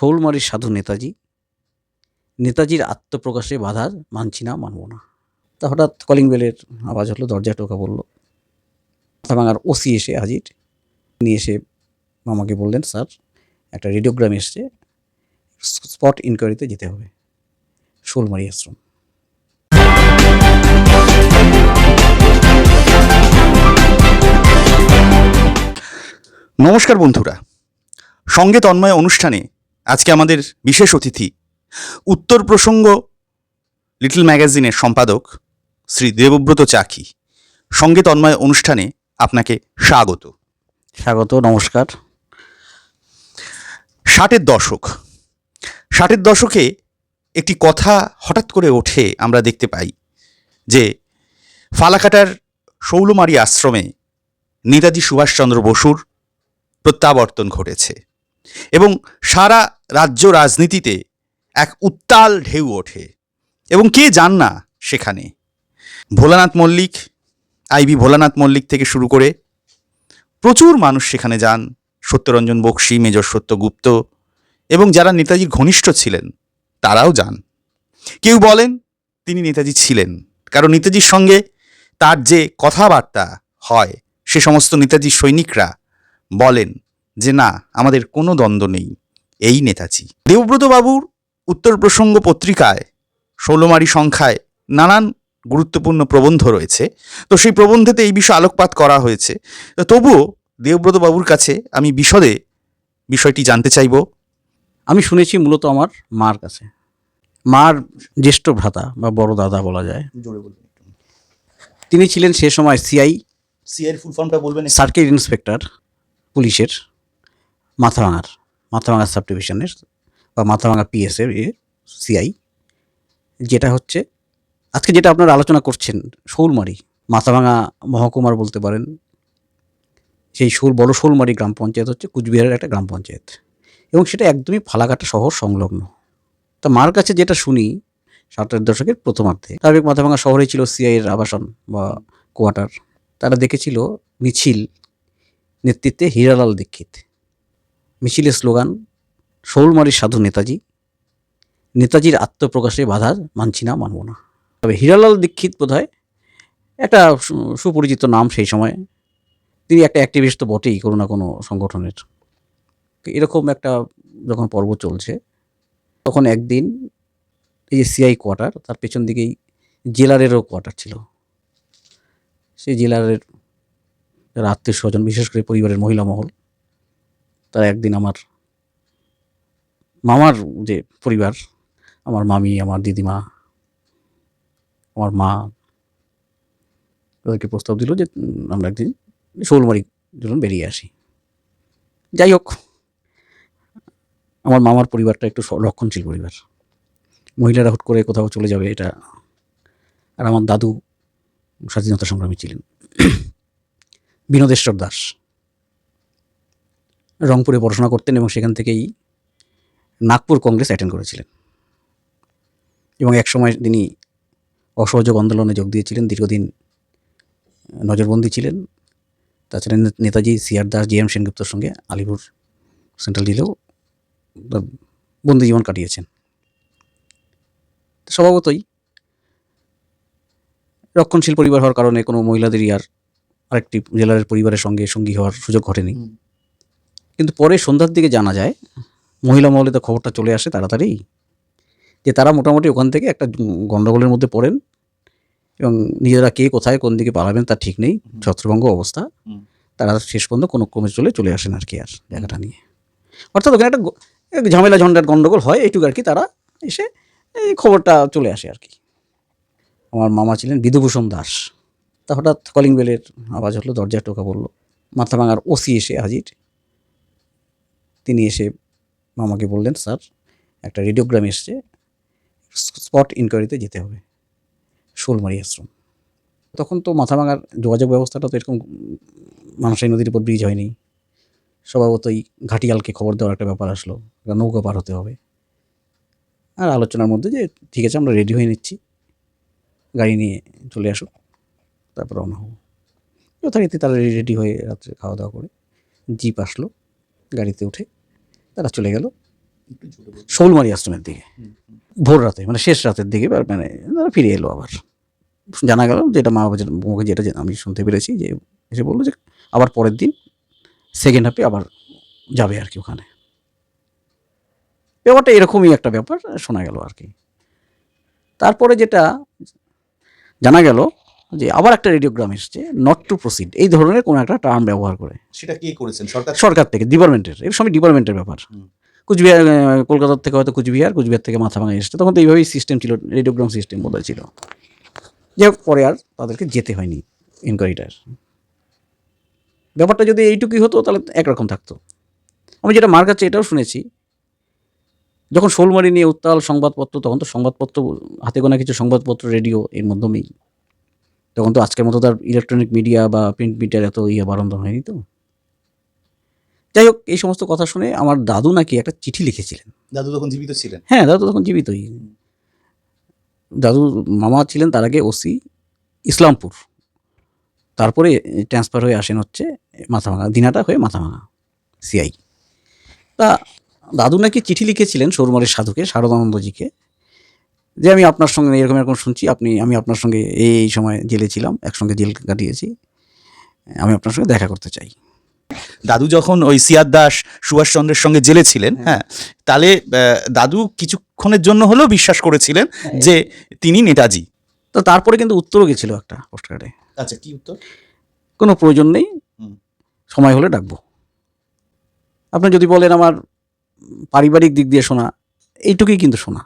ফৌলমারির সাধু নেতাজি। নেতাজির আত্মপ্রকাশে বাধার মানছি না, মানব না। তা হঠাৎ কলিং বেলের আওয়াজ হলো, দরজায় টোকা পড়ল। মাথা ভাঙার ওসি এসে হাজির। নিয়ে এসে মামাকে বললেন, স্যার, একটা রেডিওগ্রাম এসছে। স্পট ইনকোয়ারিতে যেতে হবে। শোলমারি আশ্রম। নমস্কার বন্ধুরা। সঙ্গে তন্ময় অনুষ্ঠানে আজকে আমাদের বিশেষ অতিথি উত্তর প্রসঙ্গ লিটল ম্যাগাজিনের সম্পাদক শ্রী দেবব্রত চাকি সঙ্গে তন্ময় অনুষ্ঠানে আপনাকে স্বাগত। স্বাগত নমস্কার। ষাটের দশক। ষাটের দশকে একটি কথা হঠাৎ করে ওঠে আমরা দেখতে পাই যে ফালাকাটার শৌলমারি আশ্রমে নেতাজি সুভাষচন্দ্র বসুর প্রত্যাবর্তন ঘটেছে। এবং সারা রাজ্য রাজনীতিতে এক উত্তাল ঢেউ ওঠে। এবং কে যান না সেখানে? ভোলানাথ মল্লিক আইবি ভোলানাথ মল্লিক থেকে শুরু করে প্রচুর মানুষ সেখানে যান। সত্যরঞ্জন বক্সি, মেজর সত্যগুপ্ত এবং যারা নেতাজির ঘনিষ্ঠ ছিলেন, তারাও যান। কেউ বলেন তিনি নেতাজি ছিলেন, কারণ নেতাজির সঙ্গে তার যে কথাবার্তা হয়, সে সমস্ত নেতাজির সৈনিকরা বলেন যে না আমাদের কোনো দ্বন্দ্ব নেই। এই নেতাজি। দেবব্রত বাবুর উত্তর প্রসঙ্গ পত্রিকায় ষোলোমারি সংখ্যায় নানান গুরুত্বপূর্ণ প্রবন্ধ রয়েছে। তো সেই প্রবন্ধেতে এই বিষয়ে আলোকপাত করা হয়েছে। তো তবুও দেবব্রত বাবুর কাছে আমি বিশদে বিষয়টি জানতে চাইব। আমি শুনেছি মূলত আমার মার কাছে। মার জ্যেষ্ঠ ভ্রাতা বা বড় দাদা বলা যায়। তিনি ছিলেন সে সময় সিআই সিআই ফুল ফর্মটা বলবেন সার্কিট ইন্সপেক্টর পুলিশের। মাথাভাঙার, মাথাভাঙা সাব ডিভিশনের বা মাথাভাঙা পিএসের সিআই যেটা হচ্ছে, আজকে যেটা আপনারা আলোচনা করছেন, শৌলমারি, মাথাভাঙা মহকুমার বলতে পারেন, সেই শোল, বড় শোলমারি গ্রাম পঞ্চায়েত হচ্ছে কুচবিহারের একটা গ্রাম পঞ্চায়েত। এবং সেটা একদমই ফালাকাটা শহর সংলগ্ন। তা মার কাছে যেটা শুনি ষাটের দশকের প্রথমার্ধে স্বাভাবিক মাথাভাঙা শহরে ছিল সিআইয়ের আবাসন বা কোয়ার্টার। তারা দেখেছিল মিছিল, নেতৃত্বে হীরালাল দীক্ষিত। মিছিলের স্লোগান, শৌলমারির সাধু নেতাজি। নেতাজির আত্মপ্রকাশে বাধার মানছি না, মানব না। তবে হীরালাল দীক্ষিত বোধহয় একটা সুপরিচিত নাম সেই সময়। তিনি একটা অ্যাক্টিভিস্ট তো বটেই কোনো না কোনো সংগঠনের। এরকম একটা যখন পর্ব চলছে, তখন একদিন এই যে সিআই কোয়ার্টার তার পেছন দিকেই জেলারেরও কোয়ার্টার ছিল। সেই জেলারের আত্মীয় স্বজন, বিশেষ করে পরিবারের মহিলা মহল তারা একদিন আমার মামার যে পরিবার, আমার মামি, আমার দিদিমা, আমার মা, তাদেরকে প্রস্তাব দিল যে আমরা একদিন শোলমারি জন্য বেরিয়ে আসি। যাই হোক, আমার মামার পরিবারটা একটু রক্ষণশীল পরিবার। মহিলারা হুট করে কোথাও চলে যাবে এটা, আর আমার দাদু স্বাধীনতা সংগ্রামী ছিলেন। বিনোদেশ্বর দাস। রংপুরে পড়াশোনা করতেন এবং সেখান থেকেই নাগপুর কংগ্রেস অ্যাটেন্ড করেছিলেন। এবং একসময় তিনি অসহযোগ আন্দোলনে যোগ দিয়েছিলেন, দীর্ঘদিন নজরবন্দি ছিলেন। তাছাড়া Netaji CR Das, J M সেনগুপ্তর সঙ্গে আলিপুর সেন্ট্রাল জেলেও বন্দি জীবন কাটিয়েছেন। স্বভাবতই রক্ষণশীল পরিবার হওয়ার কারণে কোনো মহিলাদেরই আর আরেকটি জেলারের পরিবারের সঙ্গে সঙ্গী হওয়ার সুযোগ ঘটেনি। কিন্তু পরে সন্ধ্যার দিকে জানা যায় মহিলা মহলে তো খবরটা চলে আসে তাড়াতাড়ি যে তারা মোটামুটি ওখান থেকে একটা গণ্ডগোলের মধ্যে পড়েন এবং নিজেরা কে কোথায় কোন দিকে পালাবেন তার ঠিক নেই ছত্রভঙ্গ অবস্থা। তারা শেষ পর্যন্ত কোনো ক্রমে চলে চলে আসেন আর কি আর জায়গাটা নিয়ে। অর্থাৎ ওখানে একটা ঝামেলা ঝঞ্ঝাট গণ্ডগোল হয় এইটুকু আর কি তারা এসে এই খবরটা চলে আসে আর কি। আমার মামা ছিলেন বিধুভূষণ দাস। তা হঠাৎ কলিং বেলের আওয়াজ হলো দরজায় টোকা পড়ল। মাথা ভাঙার ওসি এসে হাজির। তিনি এসে মামাকে বললেন, স্যার, একটা রেডিওগ্রাম এসছে স্পট ইনকোয়ারিতে যেতে হবে, শোলমারি আশ্রম। তখন তো মাথা ভাঙার যোগাযোগ ব্যবস্থাটা তো এরকম মানুষের নদীর উপর ব্রিজ হয়নি। স্বভাবতই ঘাটিয়ালকে খবর দেওয়ার একটা ব্যাপার আসলো নৌকা পার হতে হবে। আর আলোচনার মধ্যে যে, ঠিক আছে, আমরা রেডি হয়ে নিচ্ছি, গাড়ি নিয়ে চলে আসো, তারপর রওনা হব। যথারীতি তারা রেডি হয়ে রাত্রে খাওয়া দাওয়া করে জিপ আসলো। গাড়িতে উঠে তারা চলে গেল। শৌলমারি আশ্রমের দিকে। ভোর রাতে মানে শেষ রাতের দিকে মানে তারা ফিরে এলো আবার। জানা গেল যেটা মা বাবা মুখে যেটা আমি শুনতে পেরেছি যে এসে বলল যে আবার পরের দিন সেকেন্ড হাফে আবার যাবে আর কি ওখানে। ব্যাপারটা এরকমই একটা ব্যাপার শোনা গেল আর কি। তারপরে যেটা জানা গেল যে আবার একটা রেডিওগ্রাম এসছে নট টু প্রসিড এই ধরনের কোনো একটা টার্ম ব্যবহার করে। সেটা কে করেছেন? সরকার সরকার থেকে ডিপার্টমেন্টের এর সময় ডিপার্টমেন্টের ব্যাপার। কুচবিহার কলকাতার থেকে হয়তো কুচবিহার কুচবিহার থেকে মাথা ভাঙা এসছে তখন তো এইভাবেই সিস্টেম ছিল রেডিওগ্রাম সিস্টেম বোধহয় ছিল। যে পরে আর তাদেরকে যেতে হয়নি ইনকোয়ারিটার ব্যাপারটা যদি এইটুকুই হতো তাহলে একরকম থাকতো। আমি যেটা মার কাছে এটাও শুনেছি যখন শোলমারি নিয়ে উত্তাল সংবাদপত্র তখন তো সংবাদপত্র হাতে গোনা কিছু সংবাদপত্র রেডিও এর মাধ্যমেই তখন তো আজকের মতো তার ইলেকট্রনিক মিডিয়া বা প্রিন্ট মিডিয়ার এত ইয়ে বারন্দন হয়নি তো। যাই হোক এই সমস্ত কথা শুনে আমার দাদু নাকি একটা চিঠি লিখেছিলেন। দাদু তখন জীবিত ছিলেন? হ্যাঁ দাদু তখন জীবিতই দাদু মামা ছিলেন তার আগে ওসি ইসলামপুর। তারপরে ট্রান্সফার হয়ে আসেন হচ্ছে মাথাভাঙা দিনাটা হয়ে মাথাভাঙা সিআই তা দাদু নাকি চিঠি লিখেছিলেন সৌরমারের সাধুকে শারদানন্দজিকে। যে আমি আপনার সঙ্গে এরকম এরকম শুনছি আপনি আমি আপনার সঙ্গে এই এই সময় জেলে ছিলাম একসঙ্গে জেল কাটিয়েছি। আমি আপনার সঙ্গে দেখা করতে চাই। দাদু যখন ওই সিয়াদ দাস সুভাষচন্দ্রের সঙ্গে জেলে ছিলেন হ্যাঁ। তাহলে দাদু কিছুক্ষণের জন্য হলেও বিশ্বাস করেছিলেন যে তিনি নেতাজি। তো তারপরে কিন্তু উত্তরও গেছিল একটা পোস্টকার্ডে আচ্ছা কি উত্তর? কোনো প্রয়োজন নেই। সময় হলে ডাকবো। আপনি যদি বলেন আমার পারিবারিক দিক দিয়ে শোনা এইটুকুই কিন্তু শোনা।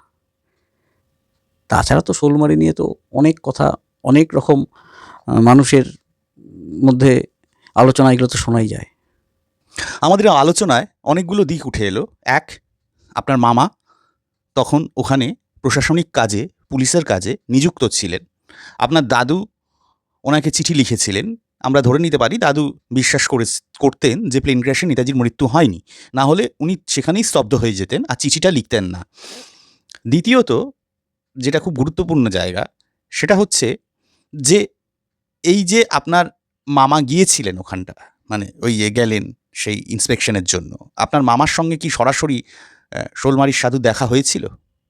তাছাড়া তো শোলমারি নিয়ে তো অনেক কথা, অনেক রকম মানুষের মধ্যে আলোচনা এগুলো তো শোনাই যায়। আমাদের আলোচনায় অনেকগুলো দিক উঠে এলো। এক, আপনার মামা তখন ওখানে প্রশাসনিক কাজে, পুলিশের কাজে নিযুক্ত ছিলেন। আপনার দাদু ওনাকে চিঠি লিখেছিলেন। আমরা ধরে নিতে পারি, দাদু বিশ্বাস করে, করতেন যে প্লেন ক্র্যাশে নেতাজির মৃত্যু হয়নি। না হলে উনি সেখানেই স্তব্ধ হয়ে যেতেন আর চিঠিটা লিখতেন না। দ্বিতীয়ত যেটা খুব গুরুত্বপূর্ণ জায়গা সেটা হচ্ছে যে এই যে আপনার মামা গিয়েছিলেন ওখানটা মানে ওই গেলেন সেই ইন্সপেকশনের জন্য আপনার মামার সঙ্গে কি সরাসরি শোলমারির সাধু দেখা হয়েছিল?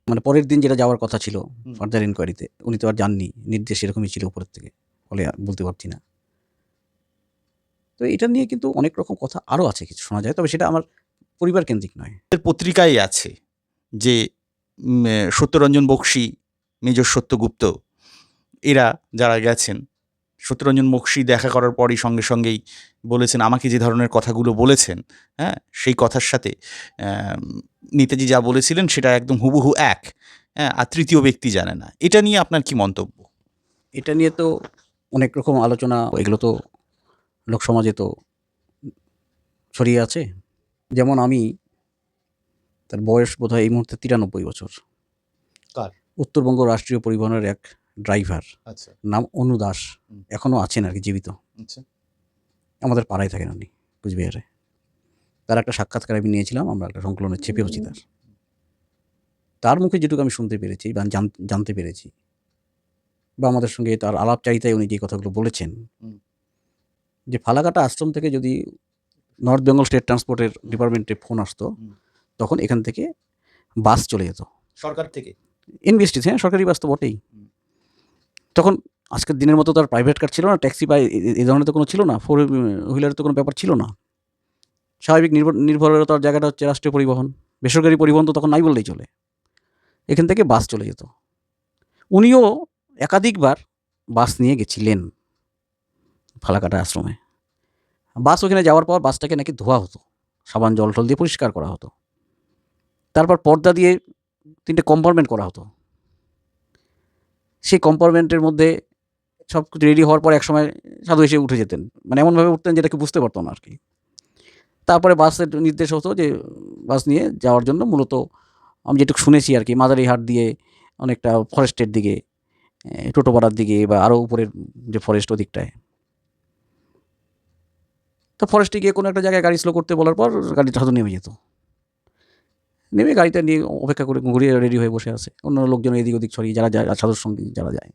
মানে পরের দিন যেটা যাওয়ার কথা ছিল। ফার্দার ইনকোয়ারিতে উনি তো আর যাননি নির্দেশ এরকমই ছিল উপরের থেকে ফলে বলতে পারছি না। তো এটা নিয়ে কিন্তু অনেক রকম কথা আরও আছে কিছু শোনা যায় তবে সেটা আমার পরিবার কেন্দ্রিক নয়। এর পত্রিকায় আছে যে সত্যরঞ্জন বক্সি মেজর সত্যগুপ্ত, এরা যারা গেছেন, সত্যরঞ্জন বক্সি দেখা করার পরই সঙ্গে সঙ্গেই বলেছেন, আমাকে যে ধরনের কথাগুলো বলেছেন হ্যাঁ সেই কথার সাথে নেতাজি যা বলেছিলেন সেটা একদম হুবহু এক হ্যাঁ আর তৃতীয় ব্যক্তি জানে না। এটা নিয়ে আপনার কি মন্তব্য? এটা নিয়ে তো অনেক রকম আলোচনা, এগুলো তো লোকসমাজে তো ছড়িয়ে আছে। যেমন আমি তার বয়স বোধহয় এই মুহূর্তে তিরানব্বই বছর। কার? উত্তরবঙ্গ রাষ্ট্রীয় পরিবহনের এক ড্রাইভার। আচ্ছা। নাম অনু দাস। এখনও আছেন আর কি জীবিত। আচ্ছা। আমাদের পাড়ায় থাকেন উনি কুচবিহারে। তার একটা সাক্ষাৎকার আমি নিয়েছিলাম আমরা একটা সংকলনে চেপেওছি তার। তার মুখে যেটুকু আমি শুনতে পেরেছি বা জান- জানতে পেরেছি বা আমাদের সঙ্গে তার আলাপচারিতায় উনি যে কথাগুলো বলেছেন যে ফালাকাটা আশ্রম থেকে যদি নর্থ বেঙ্গল স্টেট ট্রান্সপোর্টের ডিপার্টমেন্টে ফোন আসতো। তখন এখান থেকে বাস চলে যেত। সরকার থেকে? ইনভেস্টিস হ্যাঁ সরকারি বাস তো বটেই। তখন আজকের দিনের মতো তার প্রাইভেট কার ছিল না ট্যাক্সি বা এই ধরনের তো কোনো ছিল না ফোর হুইলারের তো কোনো ব্যাপার ছিল না। স্বাভাবিক নির্ভর নির্ভরতার জায়গাটা হচ্ছে রাষ্ট্রীয় পরিবহন। বেসরকারি পরিবহন তো তখন নাই বললেই চলে। এখান থেকে বাস চলে যেত। উনিও একাধিকবার বাস নিয়ে গেছিলেন ফালাকাটা আশ্রমে। বাস ওখানে যাওয়ার পর বাসটাকে নাকি ধোয়া হতো। সাবান জল টল দিয়ে পরিষ্কার করা হতো। তারপর পর্দা দিয়ে তিনটে কম্পার্টমেন্ট করা হতো। সেই কম্পার্টমেন্টের মধ্যে সব কিছু রেডি হওয়ার পর একসময় সাধু এসে উঠে যেতেন। মানে এমনভাবে উঠতেন যেটা কি বুঝতে পারতো না আর কি। তারপরে বাসের নির্দেশ হতো যে, বাস নিয়ে যাওয়ার জন্য মূলত আমি যেটুকু শুনেছি আর কি, মাদারিহাট দিয়ে অনেকটা ফরেস্টের দিকে টোটোপাড়ার দিকে বা আরও উপরের যে ফরেস্ট ওদিকটায়। তো ফরেস্টে গিয়ে কোনো একটা জায়গায় গাড়ি স্লো করতে বলার পর গাড়িটা সাধু নেমে যেত। নেমে গাড়িটা নিয়ে অপেক্ষা করে ঘুরিয়ে রেডি হয়ে বসে আছে। অন্য লোকজন এদিক ওদিক ছড়িয়ে যারা যায় সাধুর সঙ্গে যারা যায়।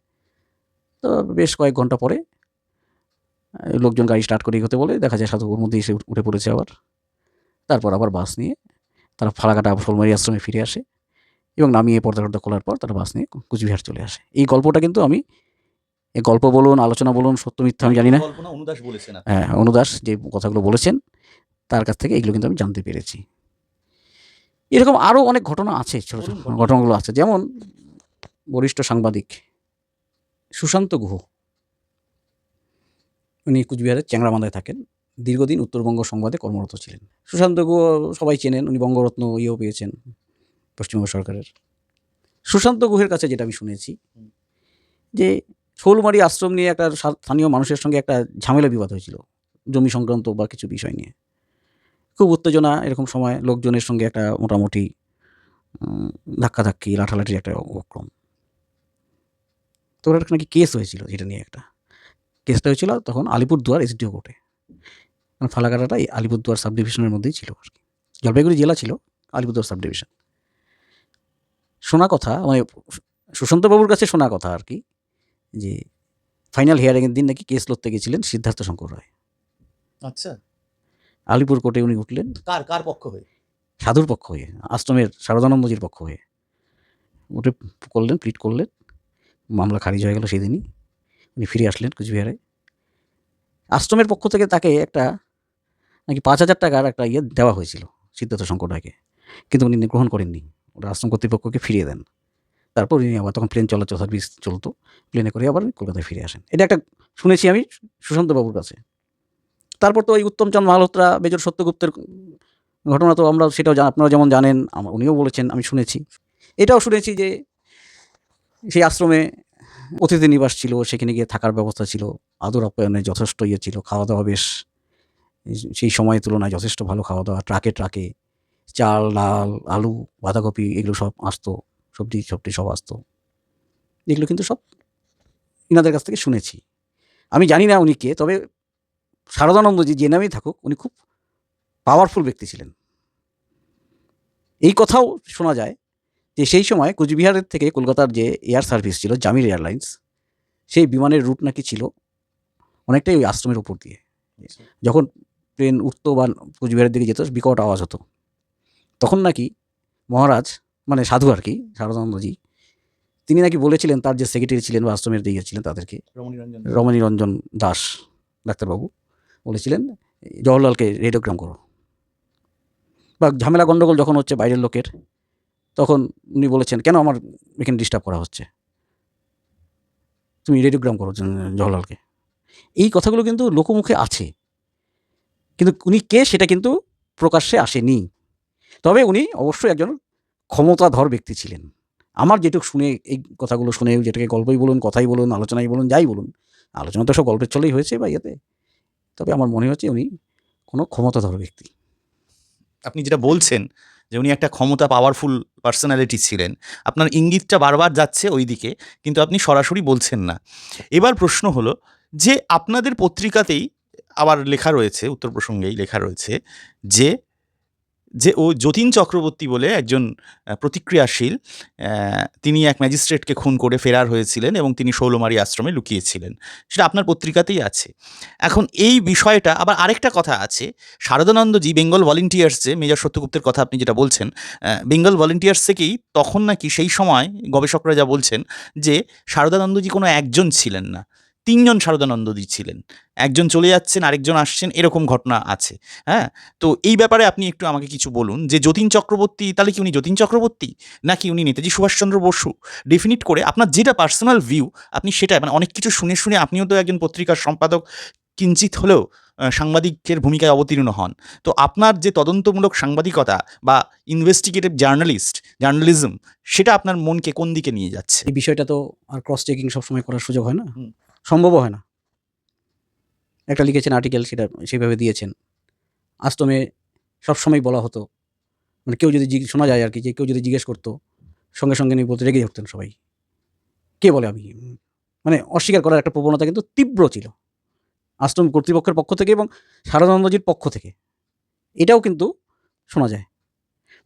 তো বেশ কয়েক ঘণ্টা পরে লোকজন গাড়ি স্টার্ট করে হতে বলে দেখা যায় সাধু ওর মধ্যে এসে উঠে পড়েছে আবার। তারপর আবার বাস নিয়ে তারা ফালাকাটা ফুলমারি আশ্রমে ফিরে আসে এবং নামিয়ে পর্দা টর্দা খোলার পর তারা বাস নিয়ে কুচবিহার চলে আসে। এই গল্পটা কিন্তু আমি এই গল্প বলুন আলোচনা বলুন সত্য মিথ্যা আমি জানি না। অনুদাস বলেছেন হ্যাঁ অনুদাস যে কথাগুলো বলেছেন তার কাছ থেকে এগুলো কিন্তু আমি জানতে পেরেছি। এরকম আরও অনেক ঘটনা আছে ছোটো ছোটো। ঘটনাগুলো আছে। যেমন বরিষ্ঠ সাংবাদিক সুশান্ত গুহ। উনি কুচবিহারের চ্যাংরামান্দায় থাকেন। দীর্ঘদিন উত্তরবঙ্গ সংবাদে কর্মরত ছিলেন। সুশান্ত গুহ সবাই চেনেন উনি বঙ্গরত্ন ইয়েও পেয়েছেন পশ্চিমবঙ্গ সরকারের। সুশান্ত গুহের কাছে যেটা আমি শুনেছি যে শৌলমারি আশ্রম নিয়ে একটা স্থানীয় মানুষের সঙ্গে একটা ঝামেলা বিবাদ হয়েছিল জমি সংক্রান্ত বা কিছু বিষয় নিয়ে। খুব উত্তেজনা এরকম সময় লোকজনের সঙ্গে একটা মোটামুটি ধাক্কাধাক্কি, লাঠালাঠির একটা উপক্রম। তো ওর নাকি কেস হয়েছিল এটা নিয়ে একটা। কেসটা হয়েছিল তখন আলিপুরদুয়ার এসডিও কোর্টে। মানে ফালাকাটাটা এই আলিপুরদুয়ার সাব ডিভিশনের মধ্যেই ছিল আর কি। জলপাইগুড়ি জেলা ছিল আলিপুরদুয়ার সাব ডিভিশন শোনা কথা মানে সুশান্তবাবুর কাছে শোনা কথা আর কি, যে ফাইনাল হিয়ারিংয়ের দিন নাকি কেস লড়তে গেছিলেন সিদ্ধার্থ শঙ্কর রায়। আচ্ছা। আলিপুর কোর্টে উনি উঠলেন। কার কার পক্ষ হয়ে? সাধুর পক্ষ হয়ে আশ্রমের শারদানন্দজির পক্ষ হয়ে। উঠে করলেন প্লিট করলেন মামলা খারিজ হয়ে গেল সেদিনই। উনি ফিরে আসলেন কুচবিহারে। আশ্রমের পক্ষ থেকে তাকে একটা নাকি পাঁচ হাজার টাকার একটা ইয়ে দেওয়া হয়েছিল সিদ্ধার্থ শঙ্কর রায়কে কিন্তু উনি গ্রহণ করেননি। ওটা আশ্রম কর্তৃপক্ষকে ফিরিয়ে দেন। তারপর উনি আবার তখন প্লেন চলাচল সার্ভিস চলতো। প্লেনে করে আবার কলকাতায় ফিরে আসেন। এটা একটা শুনেছি আমি সুশান্তবাবুর কাছে। তারপর তো ওই উত্তমচন্দ মালহোত্রা বেজর সত্যগুপ্তের ঘটনা তো আমরা সেটাও আপনারা যেমন জানেন উনিও বলেছেন, আমি শুনেছি। এটাও শুনেছি যে সেই আশ্রমে অতিথি নিবাস ছিল, সেখানে গিয়ে থাকার ব্যবস্থা ছিল, আদর আপ্যায়নের যথেষ্ট ইয়ে ছিল খাওয়া দাওয়া বেশ সেই সময়ের তুলনায় যথেষ্ট ভালো খাওয়া দাওয়া ট্রাকে ট্রাকে চাল, ডাল, আলু, বাঁধাকপি এগুলো সব আসতো, সবজি সবজি সব আসতো। এগুলো কিন্তু সব ইনাদের কাছ থেকে শুনেছি। আমি জানি না উনি কে, তবে শারদানন্দজি যে নামেই থাকুক উনি খুব পাওয়ারফুল ব্যক্তি ছিলেন। এই কথাও শোনা যায় যে সেই সময় কুচবিহারের থেকে কলকাতার যে এয়ার সার্ভিস ছিল জামির এয়ারলাইন্স সেই বিমানের রুট নাকি ছিল অনেকটাই ওই আশ্রমের উপর দিয়ে। যখন প্লেন উঠতো বা কুচবিহারের দিকে যেত বিকট আওয়াজ হতো। তখন নাকি মহারাজ মানে সাধু আর কি শারদানন্দজি তিনি নাকি বলেছিলেন তার যে সেক্রেটারি ছিলেন বা আশ্রমের দিকে ছিলেন তাদেরকে। রমণীরঞ্জন রমণী রঞ্জন দাস ডাক্তারবাবু। বলেছিলেন, জওহরলালকে রেডিওগ্রাম করো। বা ঝামেলা গণ্ডগোল যখন হচ্ছে বাইরের লোকের, তখন উনি বলেছেন, কেন আমার এখানে ডিস্টার্ব করা হচ্ছে? তুমি রেডিওগ্রাম করো জওহরলালকে। এই কথাগুলো কিন্তু লোকমুখে আছে। কিন্তু উনি কে সেটা কিন্তু প্রকাশ্যে আসেনি। তবে উনি অবশ্যই একজন ক্ষমতাধর ব্যক্তি ছিলেন। আমার যেটুকু শুনে এই কথাগুলো শুনে, যেটাকে গল্পই বলুন, কথাই বলুন, আলোচনাই বলুন, যাই বলুন, আলোচনা তো সব গল্পের চলেই হয়েছে বা ইয়েতে। তবে আমার মনে হচ্ছে উনি কোনো ক্ষমতাধর ব্যক্তি। আপনি যেটা বলছেন যে উনি একটা ক্ষমতা পাওয়ারফুল পার্সোনালিটি ছিলেন, আপনার ইঙ্গিতটা বারবার যাচ্ছে ওই দিকে কিন্তু আপনি সরাসরি বলছেন না। এবার প্রশ্ন হলো যে আপনাদের পত্রিকাতেই আবার লেখা রয়েছে, উত্তর প্রসঙ্গেই লেখা রয়েছে যে যে ও যতীন চক্রবর্তী বলে একজন প্রতিক্রিয়াশীল তিনি এক ম্যাজিস্ট্রেটকে খুন করে ফেরার হয়েছিলেন এবং তিনি শৌলমারি আশ্রমে লুকিয়েছিলেন। সেটা আপনার পত্রিকাতেই আছে। এখন এই বিষয়টা, আবার আরেকটা কথা আছে, শারদানন্দজি বেঙ্গল ভলেন্টিয়ার্স যে মেজর সত্যগুপ্তের কথা আপনি যেটা বলছেন বেঙ্গল ভলেন্টিয়ার্স থেকেই তখন নাকি সেই সময় গবেষকরা যা বলছেন যে শারদানন্দজি কোনো একজন ছিলেন না। তিনজন শারদানন্দজি দিচ্ছিলেন একজন চলে যাচ্ছেন আরেকজন আসছেন এরকম ঘটনা আছে হ্যাঁ? তো এই ব্যাপারে আপনি একটু আমাকে কিছু বলুন যে যতীন চক্রবর্তী তাহলে কি উনি যতীন চক্রবর্তী? নাকি উনি নেতাজি সুভাষচন্দ্র বসু? ডেফিনিট করে আপনার যেটা পার্সোনাল ভিউ আপনি সেটা মানে অনেক কিছু শুনে শুনে আপনিও তো একজন পত্রিকার সম্পাদক কিঞ্চিত হলেও সাংবাদিকের ভূমিকায় অবতীর্ণ হন। তো আপনার যে তদন্তমূলক সাংবাদিকতা বা ইনভেস্টিগেটিভ জার্নালিস্ট জার্নালিজম সেটা আপনার মনকে কোন দিকে নিয়ে যাচ্ছে? এই বিষয়টা তো আর ক্রস চেকিং সবসময় করার সুযোগ হয় না। সম্ভবও হয় না। একটা লিখেছেন আর্টিকেল সেটা সেইভাবে দিয়েছেন। আশ্রমে সবসময় বলা হতো। মানে কেউ যদি জিজ্ঞেস শোনা যায় আর কি যে কেউ যদি জিজ্ঞেস করতো সঙ্গে সঙ্গে নিয়ে বলতে রেগে উঠতেন সবাই। কে বলে আমি? মানে অস্বীকার করার একটা প্রবণতা কিন্তু তীব্র ছিল। আশ্রম কর্তৃপক্ষের পক্ষ থেকে এবং শারদানন্দজির পক্ষ থেকে। এটাও কিন্তু শোনা যায়।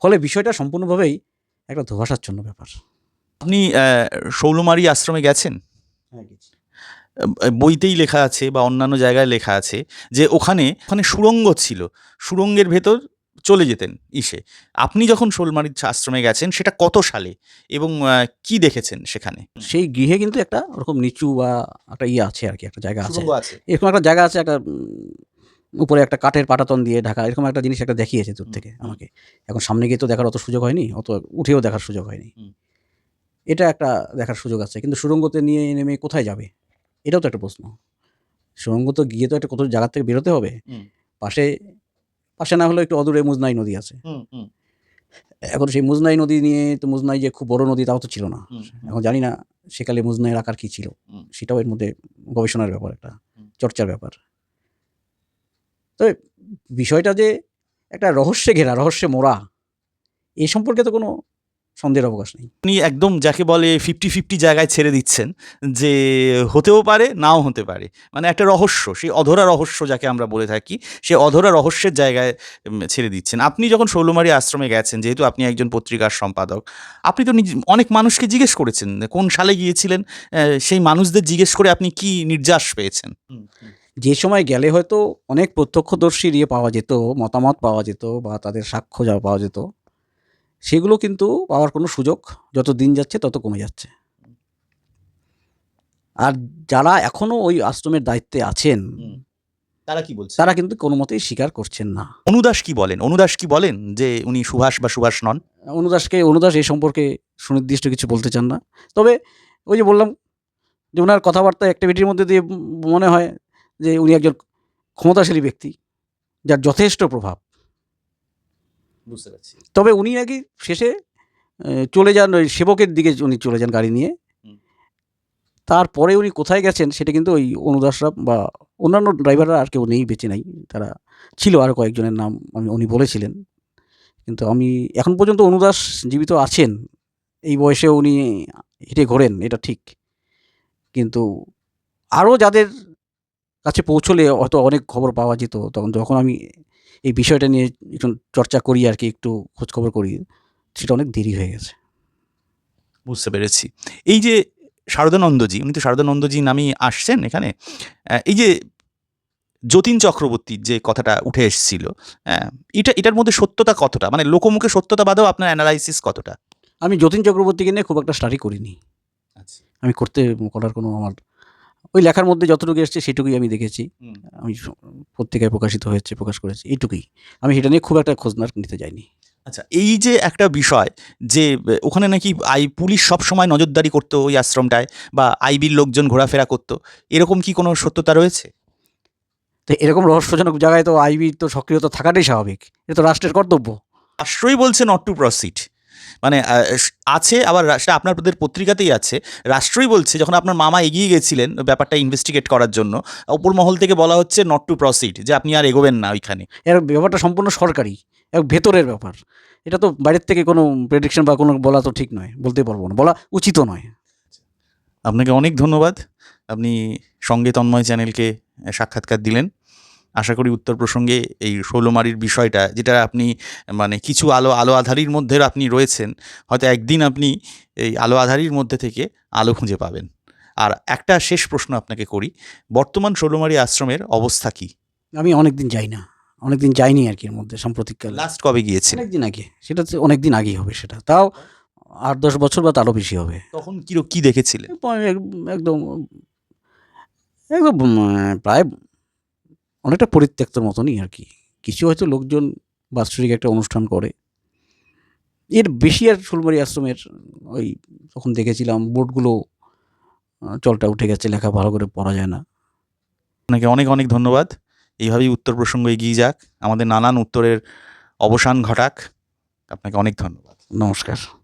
ফলে বিষয়টা সম্পূর্ণভাবেই একটা ধোভাষাচ্ছন্ন ব্যাপার। আপনি শৌলমারি আশ্রমে গেছেন? হ্যাঁ বইতেই লেখা আছে বা অন্যান্য জায়গায় লেখা আছে যে ওখানে ওখানে সুড়ঙ্গ ছিল। সুড়ঙ্গের ভেতর চলে যেতেন ইসে। আপনি যখন শোলমারির আশ্রমে গেছেন সেটা কত সালে এবং কি দেখেছেন সেখানে? সেই গৃহে কিন্তু একটা ওরকম নিচু বা একটা ইয়ে আছে আর কি একটা জায়গা আছে। এরকম একটা জায়গা আছে একটা উপরে একটা কাঠের পাটাতন দিয়ে ঢাকা এরকম একটা জিনিস একটা দেখিয়েছে দূর থেকে আমাকে। এখন সামনে গিয়ে তো দেখার অত সুযোগ হয়নি অত উঠেও দেখার সুযোগ হয়নি। এটা একটা দেখার সুযোগ আছে কিন্তু সুরঙ্গতে নিয়ে নেমে কোথায় যাবে? এটাও তো একটা প্রশ্ন। সুরঙ্গ তো গিয়ে তো একটা কত জায়গা থেকে বেরোতে হবে। পাশে পাশে না হলে একটু অদূরে মুজনাই নদী আছে। এখন সেই মুজনাই নদী নিয়ে তো মুজনাই যে খুব বড় নদী তাও তো ছিল না। এখন জানি না সেকালে মুজনাইয়ের আকার কী ছিল। সেটাও এর মধ্যে গবেষণার ব্যাপার একটা চর্চার ব্যাপার। তবে বিষয়টা যে একটা রহস্যে ঘেরা রহস্যে মোড়া এই সম্পর্কে তো কোনো সন্দেহের অবকাশ নেই। আপনি একদম যাকে বলে ফিফটি ফিফটি জায়গায় ছেড়ে দিচ্ছেন যে হতেও পারে নাও হতে পারে। মানে একটা রহস্য সেই অধরা রহস্য যাকে আমরা বলে থাকি সে অধরা রহস্যের জায়গায় ছেড়ে দিচ্ছেন। আপনি যখন শৌলমারি আশ্রমে গেছেন যেহেতু আপনি একজন পত্রিকার সম্পাদক আপনি তো নিজ- অনেক মানুষকে জিজ্ঞেস করেছেন কোন সালে গিয়েছিলেন সেই মানুষদের জিজ্ঞেস করে আপনি কি নির্যাস পেয়েছেন? যে সময় গেলে হয়তো অনেক প্রত্যক্ষদর্শী ইয়ে পাওয়া যেত মতামত পাওয়া যেত বা তাদের সাক্ষ্য যা পাওয়া যেত। সেগুলো কিন্তু পাওয়ার কোনো সুযোগ যত দিন যাচ্ছে তত কমে যাচ্ছে। আর যারা এখনও ওই আশ্রমের দায়িত্বে আছেন তারা কি বলছে? তারা কিন্তু কোনো মতেই স্বীকার করছেন না। অনুদাস কি বলেন? অনুদাস কি বলেন যে উনি সুভাষ বা সুভাষ নন? অনুদাসকে অনুদাস এই সম্পর্কে সুনির্দিষ্ট কিছু বলতে চান না। তবে ওই যে বললাম যে ওনার কথাবার্তা অ্যাক্টিভিটির মধ্যে দিয়ে মনে হয় যে উনি একজন ক্ষমতাশালী ব্যক্তি যার যথেষ্ট প্রভাব। বুঝতে পারছি। তবে উনি নাকি শেষে চলে যান ওই সেবকের দিকে উনি চলে যান গাড়ি নিয়ে। তারপরে উনি কোথায় গেছেন সেটা কিন্তু ওই অনুদাসরা বা অন্যান্য ড্রাইভাররা আর কেউ নেই বেঁচে নাই। তারা ছিল আরও কয়েকজনের নাম আমি উনি বলেছিলেন। কিন্তু আমি এখন পর্যন্ত অনুদাস জীবিত আছেন এই বয়সে উনি হেঁটে ঘোরেন এটা ঠিক। কিন্তু আরও যাদের কাছে পৌঁছলে হয়তো অনেক খবর পাওয়া যেত তখন যখন আমি এই বিষয়টা নিয়ে একটু চর্চা করি আর কি একটু খোঁজখবর করি। সেটা অনেক দেরি হয়ে গেছে। বুঝতে পেরেছি। এই যে শারদানন্দজি উনি তো শারদানন্দজি নামেই আসছেন এখানে এই যে যতীন চক্রবর্তীর যে কথাটা উঠে এসেছিল হ্যাঁ এটা এটার মধ্যে সত্যতা কতটা? মানে লোকমুখে সত্যতা বাদেও আপনার অ্যানালাইসিস কতটা? আমি যতীন চক্রবর্তীকে নিয়ে খুব একটা স্টাডি করিনি। আচ্ছা। আমি করতে করার কোনো আমার ওই লেখার মধ্যে যতটুকু এসছে সেটুকুই আমি দেখেছি। আমি পত্রিকায় প্রকাশিত হয়েছে প্রকাশ করেছে এইটুকুই। আমি সেটা নিয়ে খুব একটা খোঁজ নিতে যাইনি। আচ্ছা এই যে একটা বিষয় যে ওখানে নাকি আই পুলিশ সব সময় নজরদারি করতো ওই আশ্রমটায় বা আইবির লোকজন ঘোরাফেরা করতো। এরকম কি কোনো সত্যতা রয়েছে? তো এরকম রহস্যজনক জায়গায় তো আইবি তো সক্রিয়তা থাকাটাই স্বাভাবিক। এটা তো রাষ্ট্রের কর্তব্য। রাষ্ট্রই বলছে নট টু প্রসিড মানে আছে আবার সেটা আপনাদের পত্রিকাতেই আছে। রাষ্ট্রই বলছে যখন আপনার মামা এগিয়ে গেছিলেন ব্যাপারটা ইনভেস্টিগেট করার জন্য অপর মহল থেকে বলা হচ্ছে নট টু প্রসিড যে আপনি আর এগোবেন না ওইখানে। এর ব্যাপারটা সম্পূর্ণ সরকারি এক ভেতরের ব্যাপার। এটা তো বাইরের থেকে কোনো প্রেডিকশন বা কোনো বলা তো ঠিক নয় বলতে পারব না বলা উচিতও নয়। আপনাকে অনেক ধন্যবাদ। আপনি সঙ্গে তন্ময় চ্যানেলকে সাক্ষাৎকার দিলেন। আশা করি উত্তর প্রসঙ্গে এই ষোলোমারির বিষয়টা যেটা আপনি মানে কিছু আলো আলো আধারির মধ্যে আপনি রয়েছেন হয়তো একদিন আপনি এই আলো আধারির মধ্যে থেকে আলো খুঁজে পাবেন। আর একটা শেষ প্রশ্ন আপনাকে করি বর্তমান ষোলোমারি আশ্রমের অবস্থা কি? আমি অনেক দিন যাই না অনেক দিন যাইনি আর কি এর মধ্যে সাম্প্রতিককালে। লাস্ট কবে গিয়েছেন অনেক দিন আগে সেটা অনেক দিন আগেই হবে সেটা তাও আট দশ বছর বা তারও বেশি হবে। তখন কি কি দেখেছিলেন? একদম একদম প্রায় অনেকটা পরিত্যক্তর মতনই আর কি। কিছু হয়তো লোকজন বাৎসরিক একটা অনুষ্ঠান করে। এর বেশি আর ফুলবাড়ি আশ্রমের ওই তখন দেখেছিলাম বোর্ডগুলো চলটা উঠে গেছে লেখা ভালো করে পড়া যায় না। আপনাকে অনেক অনেক ধন্যবাদ। এইভাবেই উত্তর প্রসঙ্গ এগিয়ে যাক। আমাদের নানান উত্তরের অবসান ঘটাক। আপনাকে অনেক ধন্যবাদ। নমস্কার।